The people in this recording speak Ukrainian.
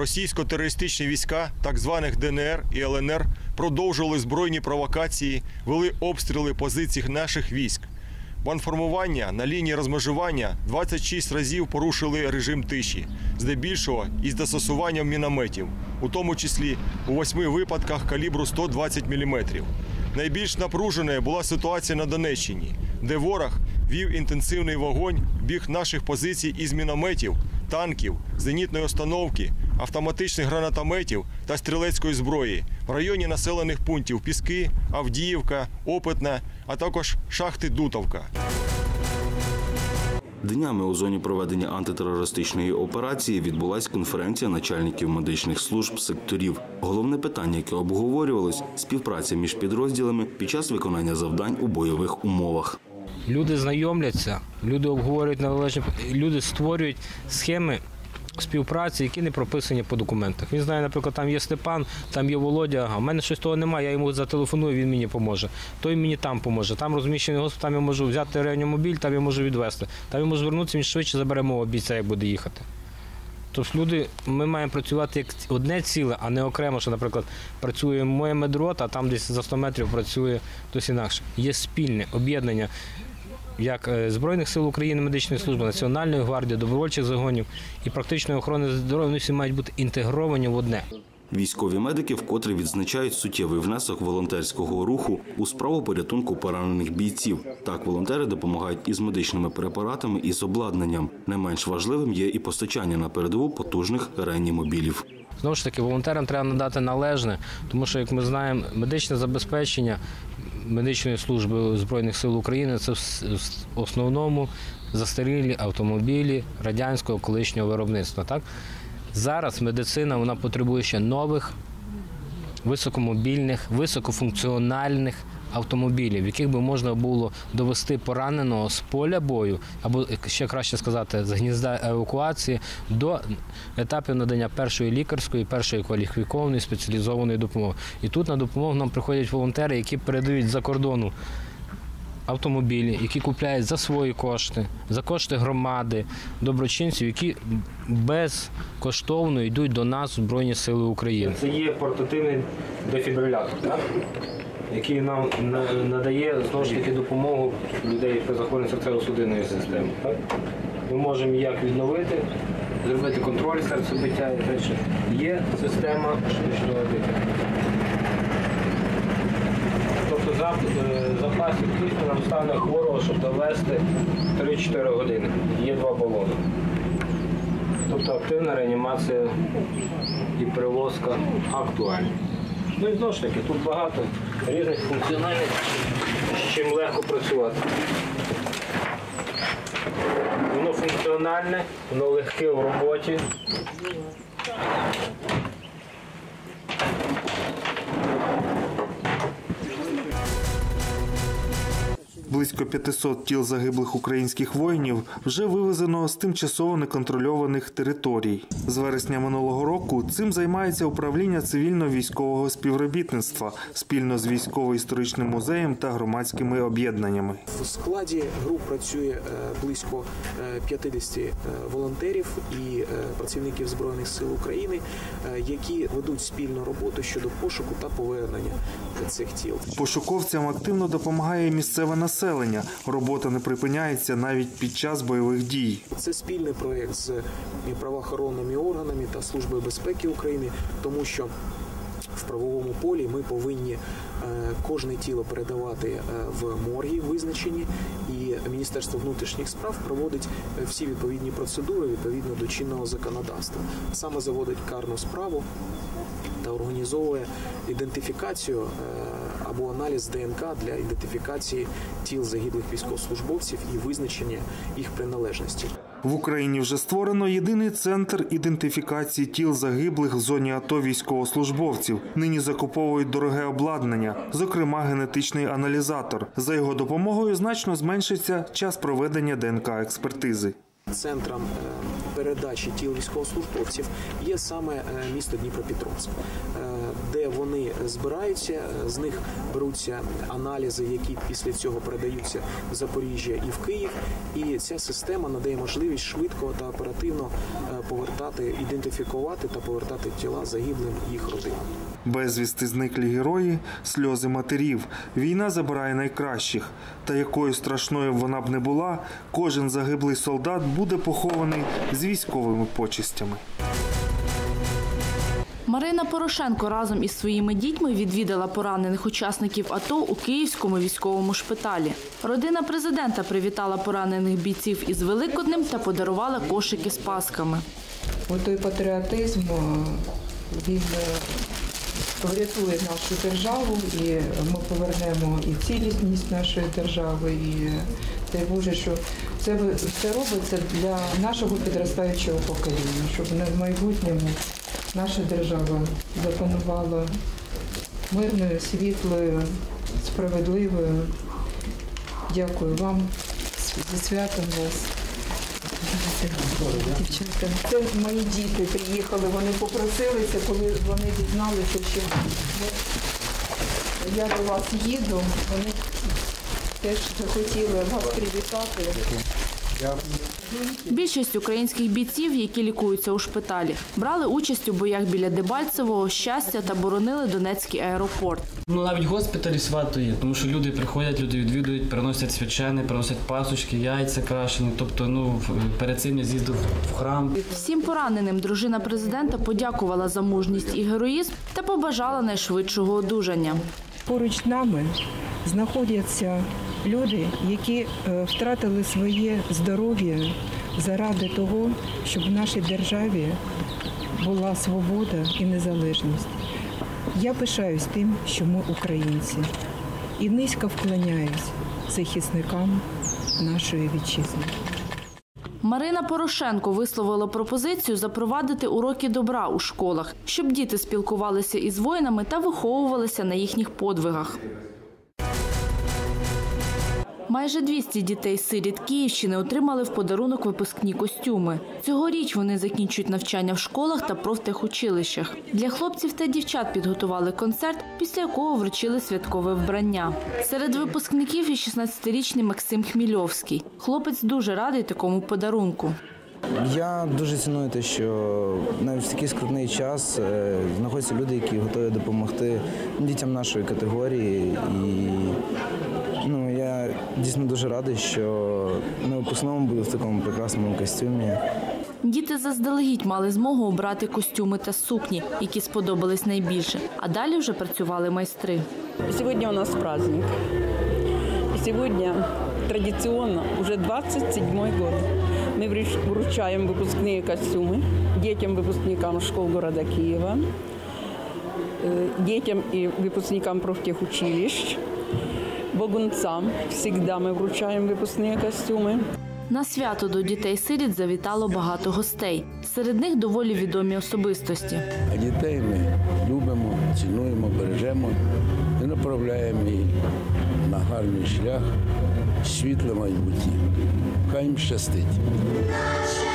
Російсько-терористичні війська так званих ДНР і ЛНР продовжували збройні провокації, вели обстріли позицій наших військ. Банформування на лінії розмежування 26 разів порушили режим тиші, здебільшого із застосуванням мінометів, у тому числі у восьми випадках калібру 120 мм. Найбільш напруженою була ситуація на Донеччині, де ворог вів інтенсивний вогонь в бік наших позицій із мінометів, танків, зенітної установки, автоматичних гранатометів та стрілецької зброї в районі населених пунктів Піски, Авдіївка, Опитна, а також шахти Дутовка. Днями у зоні проведення антитерористичної операції відбулась конференція начальників медичних служб секторів. Головне питання, яке обговорювалось співпраця між підрозділами під час виконання завдань у бойових умовах. Люди знайомляться, люди обговорюють належні, люди створюють схеми співпраці, які не прописані по документах. Він знає, наприклад, там є Степан, там є Володя, а в мене щось того немає, я йому зателефоную, він мені поможе. Той мені там поможе. Там розміщений госпіталь, там я можу взяти реанімобіль, там я можу відвезти. Там я можу звернутися, він швидше забере мого бійця, як буде їхати. Тобто люди, ми маємо працювати як одне ціле, а не окремо, що, наприклад, працює моє медрота, а там десь за 100 метрів працює хтось інакше. Є спільне об'єднання як е, Збройних сил України, медичної служби, Національної гвардії, добровольчих загонів і практичної охорони здоров'я вони всі мають бути інтегровані в одне. Військові медики вкотре відзначають суттєвий внесок волонтерського руху у справу порятунку поранених бійців. Так, волонтери допомагають із медичними препаратами і з обладнанням. Не менш важливим є і постачання на передову потужних реанімобілів. Знову ж таки, волонтерам треба надати належне, тому що, як ми знаємо, медичне забезпечення медичної служби Збройних сил України це в основному застарілі автомобілі радянського колишнього виробництва. Так? Зараз медицина вона потребує ще нових, високомобільних, високофункціональних автомобілів, яких би можна було довести пораненого з поля бою, або ще краще сказати, з гнізда евакуації до етапів надання першої лікарської, першої кваліфікованої спеціалізованої допомоги. І тут на допомогу нам приходять волонтери, які передають за кордону. Автомобілі, які купляють за свої кошти, за кошти громади, доброчинців, які безкоштовно йдуть до нас в Збройні Сили України. Це є портативний дефібрилятор, так? який нам надає знову ж таки допомогу людей при захворюванні серцево-судинної системи. Так? Ми можемо як відновити, зробити контроль серцебиття і далі. Є система штучного дихання. Тобто запасів кисню нам стане хворого, щоб довести 3-4 години. Є два балони. Тобто активна реанімація і перевозка актуальна. Ну і знову ж таки, тут багато різних функціональних, з чим легко працювати. Воно функціональне, воно легке в роботі. Близько 500 тіл загиблих українських воїнів вже вивезено з тимчасово неконтрольованих територій. З вересня минулого року цим займається управління цивільно-військового співробітництва спільно з військово-історичним музеєм та громадськими об'єднаннями. В складі груп працює е, близько е, 50 е, волонтерів і е, працівників збройних сил України, е, які ведуть спільну роботу щодо пошуку та повернення цих тіл. Пошуковцям активно допомагає місцеве населення. Робота не припиняється навіть під час бойових дій. Це спільний проєкт з правоохоронними органами та Службою безпеки України, тому що в правовому полі ми повинні е, кожне тіло передавати е, в морги визначені, і Міністерство внутрішніх справ проводить е, всі відповідні процедури відповідно до чинного законодавства. Саме заводить карну справу організовує ідентифікацію е, або аналіз ДНК для ідентифікації тіл загиблих військовослужбовців і визначення їх приналежності. В Україні вже створено єдиний центр ідентифікації тіл загиблих в зоні АТО військовослужбовців. Нині закуповують дороге обладнання, зокрема генетичний аналізатор. За його допомогою значно зменшиться час проведення ДНК експертизи. Центром е, передачі тіл військовослужбовців є саме е, місто Дніпропетровськ, е, де вони збираються, з них беруться аналізи, які після цього передаються в Запоріжжя і в Київ. І ця система надає можливість швидко та оперативно повертати, ідентифікувати та повертати тіла загиблим їх родинам. Безвісти зниклі герої, сльози матерів. Війна забирає найкращих. Та якою страшною вона б не була, кожен загиблий солдат буде похований з військовими почестями. Марина Порошенко разом із своїми дітьми відвідала поранених учасників АТО у Київському військовому шпиталі. Родина президента привітала поранених бійців із Великоднем та подарувала кошики з пасками. От той патріотизм е, він е, врятує нашу державу, і ми повернемо і цілісність нашої держави. І дай Боже, що це все робиться для нашого підростаючого покоління, щоб в майбутньому наша держава запанувала мирною, світлою, справедливою. Дякую вам зі святом вас. Дівчатка, це мої діти приїхали, вони попросилися, коли вони дізналися, що я до вас їду, вони теж захотіли вас привітати. Більшість українських бійців, які лікуються у шпиталі, брали участь у боях біля Дебальцевого, щастя та боронили Донецький аеропорт. Ну навіть госпіталі свято є, тому що люди приходять, люди відвідують, приносять свячени, приносять пасочки, яйця крашені. Тобто, ну перед цим я з'їздив в храм. Всім пораненим дружина президента подякувала за мужність і героїзм та побажала найшвидшого одужання. Поруч з нами знаходяться люди, які е, втратили своє здоров'я заради того, щоб в нашій державі була свобода і незалежність. Я пишаюсь тим, що ми українці, і низько вклоняюсь захисникам нашої вітчизни. Марина Порошенко висловила пропозицію запровадити уроки добра у школах, щоб діти спілкувалися із воїнами та виховувалися на їхніх подвигах. Майже 200 дітей-сиріт Київщини отримали в подарунок випускні костюми. Цьогоріч вони закінчують навчання в школах та профтехучилищах. Для хлопців та дівчат підготували концерт, після якого вручили святкове вбрання. Серед випускників і 16-річний Максим Хмільовський. Хлопець дуже радий такому подарунку. Я дуже ціную те, що навіть в такий скрутний час е, знаходяться люди, які готові допомогти дітям нашої категорії. І дійсно дуже радий, що на випускному буду в такому прекрасному костюмі. Діти заздалегідь мали змогу обрати костюми та сукні, які сподобались найбільше. А далі вже працювали майстри. Сегодня у нас праздник. И сегодня традиционно, уже 27-й год, мы врыч- вручаем выпускные костюмы детям, выпускникам школ города Киева, э, детям и выпускникам профтехучилищ, богунцам всегда мы вручаем выпускные костюмы. На свято до дітей-сиріт завітало багато гостей. Серед них доволі відомі особистості. А дітей ми любимо, цінуємо, бережемо і направляємо їх на гарний шлях, світле майбутнє. Хай їм щастить. Наше